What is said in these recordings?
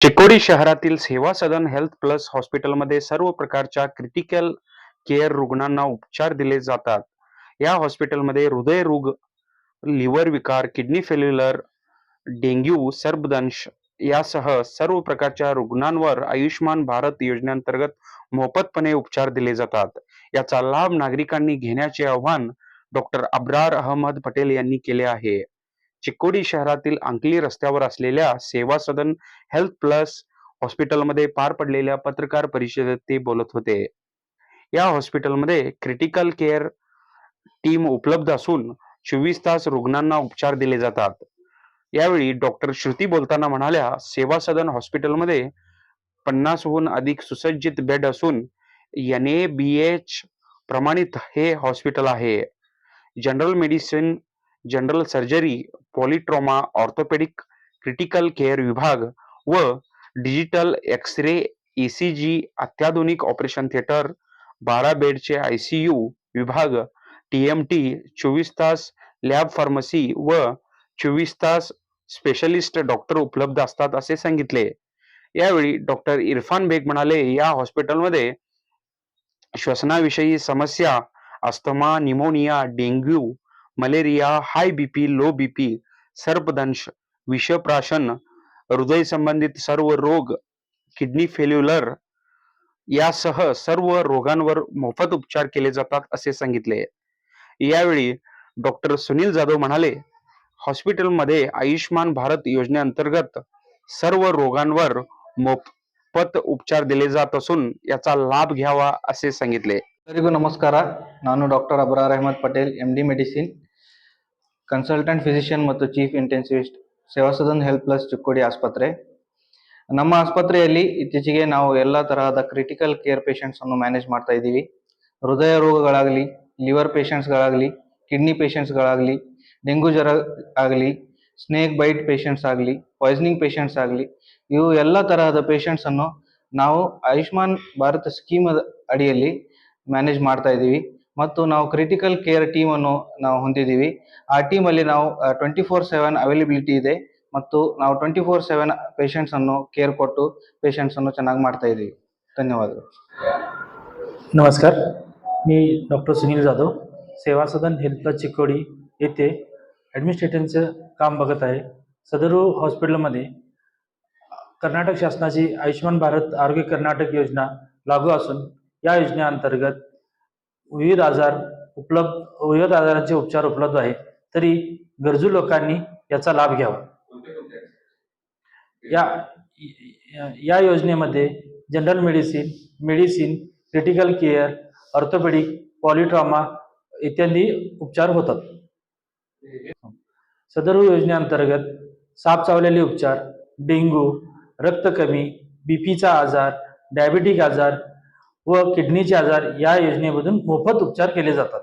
चिकोडी शहरातील सेवा सदन health plus हॉस्पिटलमध्ये सर्व प्रकारच्या क्रिटिकल केअर रुग्णांना उपचार दिले जातात. या हॉस्पिटलमध्ये हृदयरोग लिव्हर विकार किडनी फेल्युलर डेंग्यू सर्पदंश यासह सर्व प्रकारच्या रुग्णांवर आयुष्यमान भारत योजनेअंतर्गत मोफतपणे उपचार दिले जातात. याचा लाभ नागरिकांनी घेण्याचे आव्हान डॉक्टर अब्रार अहमद पटेल यांनी केले आहे. चिकोडी शहरातील अंकली रस्त्यावर असलेल्या सेवा सदन हेल्थ प्लस हॉस्पिटलमध्ये पार पडलेल्या पत्रकार परिषदेत ते बोलत होते. या हॉस्पिटलमध्ये क्रिटिकल केअर टीम उपलब्ध असून चोवीस तास रुग्णांना उपचार दिले जातात. यावेळी डॉक्टर श्रुती बोलताना म्हणाल्या सेवा सदन हॉस्पिटलमध्ये पन्नासहून अधिक सुसज्जित बेड असून एन ए बी एच प्रमाणित हे हॉस्पिटल आहे. General medicine general surgery polytrauma orthopedic critical care विभाग व डिजिटल एक्स रे ईसीजी अत्याधुनिक ऑपरेशन थिएटर बारा बेडचे आयसीयू विभाग टीएमटी चोवीस तास लॅब फार्मसी व चोवीस तास स्पेशलिस्ट डॉक्टर उपलब्ध असतात असे सांगितले. यावेळी डॉक्टर इरफान बेग म्हणाले या हॉस्पिटलमध्ये श्वसनाविषयी समस्या asthma pneumonia dengue malaria high BP low BP सर्पदंश विषप्राशन हृदय संबंधित सर्व रोग किडनी फेल्युलर यासह सर्व रोगांवर मोफत उपचार केले जातात असे सांगितले यावेळी डॉक्टर सुनील जाधव म्हणाले हॉस्पिटलमध्ये आयुष्यमान भारत योजनेअंतर्गत सर्व रोगांवर मोफत उपचार दिले जात असून याचा लाभ घ्यावा असे सांगितले ಎಲ್ಲರಿಗೂ ನಮಸ್ಕಾರ ನಾನು doctor Abrar Ahmed Patel M D medicine consultant physician ಮತ್ತು chief intensivist Seva Sadan health plus Chikkodi ಆಸ್ಪತ್ರೆ. ನಮ್ಮ ಆಸ್ಪತ್ರೆಯಲ್ಲಿ ಇತ್ತೀಚೆಗೆ ನಾವು ಎಲ್ಲ ತರಹದ ಕ್ರಿಟಿಕಲ್ ಕೇರ್ ಪೇಷಂಟ್ಸ್ ಅನ್ನು ಮ್ಯಾನೇಜ್ ಮಾಡ್ತಾ ಇದ್ದೀವಿ. ಹೃದಯ ರೋಗಗಳಾಗಲಿ ಲಿವರ್ ಪೇಷಂಟ್ಸ್ಗಳಾಗಲಿ ಕಿಡ್ನಿ ಪೇಷಂಟ್ಸ್ಗಳಾಗಲಿ ಡೆಂಗು ಜ್ವರ ಆಗಲಿ ಸ್ನೇಕ್ ಬೈಟ್ ಪೇಷಂಟ್ಸ್ ಆಗಲಿ ಪಾಯ್ಸನಿಂಗ್ ಪೇಷಂಟ್ಸ್ ಆಗಲಿ, ಇವು ಎಲ್ಲ ತರಹದ ಪೇಷಂಟ್ಸ್ ಅನ್ನು ನಾವು ಆಯುಷ್ಮಾನ್ ಭಾರತ್ ಸ್ಕೀಮ್ ಅಡಿಯಲ್ಲಿ ಮ್ಯಾನೇಜ್ ಮಾಡ್ತಾ ಇದ್ದೀವಿ. ಮತ್ತು ನಾವು ಕ್ರಿಟಿಕಲ್ ಕೇರ್ ಟೀಮ್ ಅನ್ನು ನಾವು ಹೊಂದಿದ್ದೀವಿ ಆ ಟೀಮ್ ಅಲ್ಲಿ ನಾವು ಟ್ವೆಂಟಿ ಫೋರ್ ಸೆವೆನ್ ಅವೈಲಬಿಲಿಟಿ ಇದೆ ಮತ್ತು ನಾವು ಟ್ವೆಂಟಿ ಫೋರ್ ಸೆವೆನ್ ಪೇಷಂಟ್ಸ್ ಅನ್ನು ಕೇರ್ ಕೊಟ್ಟು ಪೇಷಂಟ್ಸ್ ಅನ್ನು ಚೆನ್ನಾಗಿ ಮಾಡ್ತಾ ಇದ್ದೀವಿ ಧನ್ಯವಾದಗಳು नमस्कार मी डॉक्टर सुनील जाधव सेवा सदन हेल्थ प्लस चिकोडी येथे ॲडमिनिस्ट्रेटरचं काम बघत आहे सदरू हॉस्पिटलमध्ये कर्नाटक शासनाची आयुष्यमान भारत आरोग्य कर्नाटक योजना लागू असून या योजनेअंतर्गत विविध आजार उपलब्ध विविध आजारांचे उपचार उपलब्ध आहे तरी गरजू लोकांनी याचा लाभ घ्यावा. या या योजनेमध्ये general medicine medicine critical care orthopedic polytrauma इत्यादी उपचार होतात. सदर योजनेअंतर्गत साप चावलेले उपचार डेंग्यू रक्त कमी बीपीचा आजार डायबिटिक आजार व किडनीचे आजार या योजनेमधून मोफत उपचार केले जातात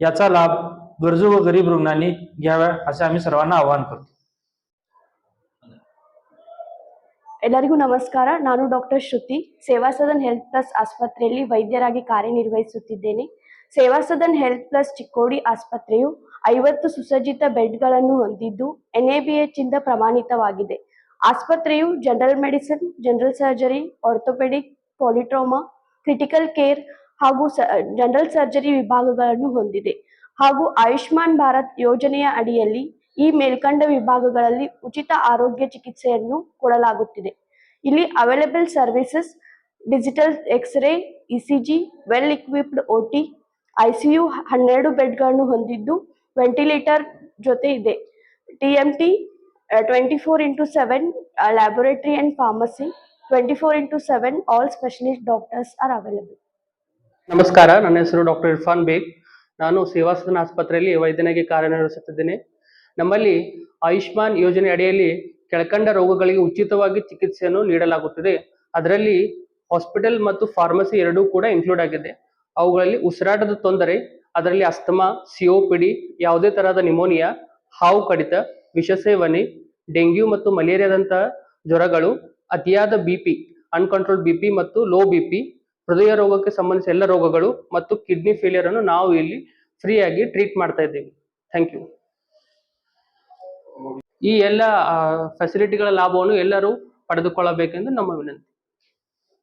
याचा लाभ गरजू व गरीब रुग्णांनी घ्यावा असे आम्ही सर्वांना आवाहन करतो ಎಲ್ಲರಿಗೂ ನಮಸ್ಕಾರ ನಾನು ಡಾಕ್ಟರ್ ಶ್ರುತಿ ಸೇವಾ ಸದನ್ ಹೆಲ್ತ್ ಪ್ಲಸ್ ಆಸ್ಪತ್ರೆಯಲ್ಲಿ ವೈದ್ಯರಾಗಿ ಕಾರ್ಯನಿರ್ವಹಿಸುತ್ತಿದ್ದೇನೆ ಸೇವಾ ಸದನ್ ಹೆಲ್ತ್ ಪ್ಲಸ್ ಚಿಕ್ಕೋಡಿ ಆಸ್ಪತ್ರೆಯು ಐವತ್ತು ಸುಸಜ್ಜಿತ ಬೆಡ್ಗಳನ್ನು ಹೊಂದಿದ್ದು ಎನ್ಎಬಿಎಚ್ ಇಂದ ಪ್ರಮಾಣಿತವಾಗಿದೆ ಆಸ್ಪತ್ರೆಯು general medicine, general surgery, orthopedic, polytrauma, critical care ಹಾಗೂ ಜನರಲ್ ಸರ್ಜರಿ ವಿಭಾಗಗಳನ್ನು ಹೊಂದಿದೆ. ಹಾಗೂ ಆಯುಷ್ಮಾನ್ ಭಾರತ್ ಯೋಜನೆಯ ಅಡಿಯಲ್ಲಿ ಈ ಮೇಲ್ಕಂಡ ವಿಭಾಗಗಳಲ್ಲಿ ಉಚಿತ ಆರೋಗ್ಯ ಚಿಕಿತ್ಸೆಯನ್ನು ಕೊಡಲಾಗುತ್ತಿದೆ. ಇಲ್ಲಿ available services digital X ray ECG well equipped O OT ICU ಹನ್ನೆರಡು ಬೆಡ್ಗಳನ್ನು ಹೊಂದಿದ್ದು ವೆಂಟಿಲೇಟರ್ ಜೊತೆ ಇದೆ. TMT Uh, 24 into 7 uh, laboratory and pharmacy. 24 into 7 all specialist doctors are available. ನಮಸ್ಕಾರ ನನ್ನ ಹೆಸರು ಡಾಕ್ಟರ್ ಇರ್ಫಾನ್ ಬೇಗ್. ನಾನು ಸೇವಾಸದನ ಆಸ್ಪತ್ರೆಯಲ್ಲಿ ವೈದ್ಯನಾಗಿ ಕಾರ್ಯನಿರ್ವಹಿಸುತ್ತಿದ್ದೇನೆ. ನಮ್ಮಲ್ಲಿ ಆಯುಷ್ಮಾನ್ ಯೋಜನೆ ಅಡಿಯಲ್ಲಿ ಕೆಳಕಂಡ ರೋಗಗಳಿಗೆ ಉಚಿತವಾಗಿ ಚಿಕಿತ್ಸೆಯನ್ನು ನೀಡಲಾಗುತ್ತದೆ. ಅದರಲ್ಲಿ ಹಾಸ್ಪಿಟಲ್ ಮತ್ತು ಫಾರ್ಮಸಿ ಎರಡೂ ಕೂಡ ಇನ್ಕ್ಲೂಡ್ ಆಗಿದೆ. ಅವುಗಳಲ್ಲಿ ಉಸಿರಾಟದ ತೊಂದರೆ ಅದರಲ್ಲಿ ಅಸ್ತಮಾ ಸಿಒಪಿಡಿ ಯಾವುದೇ ತರಹದ ನಿಮೋನಿಯಾ ಹಾವು ಕಡಿತ ವಿಷಸೇವನೆ, ಡೆಂಗ್ಯೂ ಮತ್ತು ಮಲೇರಿಯಾದಂತಹ ಜ್ವರಗಳು, ಅತಿಯಾದ ಬಿಪಿ ಅನ್ಕಂಟ್ರೋಲ್ ಬಿಪಿ ಮತ್ತು ಲೋ ಬಿಪಿ ಹೃದಯ ರೋಗಕ್ಕೆ ಸಂಬಂಧಿಸಿದ ಎಲ್ಲ ರೋಗಗಳು ಮತ್ತು ಕಿಡ್ನಿ ಫೇಲಿಯರ್ ಅನ್ನು ನಾವು ಇಲ್ಲಿ ಫ್ರೀಯಾಗಿ ಟ್ರೀಟ್ ಮಾಡ್ತಾ ಇದ್ದೀವಿ. ಥ್ಯಾಂಕ್ ಯು ಈ ಎಲ್ಲ ಫೆಸಿಲಿಟಿಗಳ ಲಾಭವನ್ನು ಎಲ್ಲರೂ ಪಡೆದುಕೊಳ್ಳಬೇಕೆಂದು ನಮ್ಮ ವಿನಂತಿ.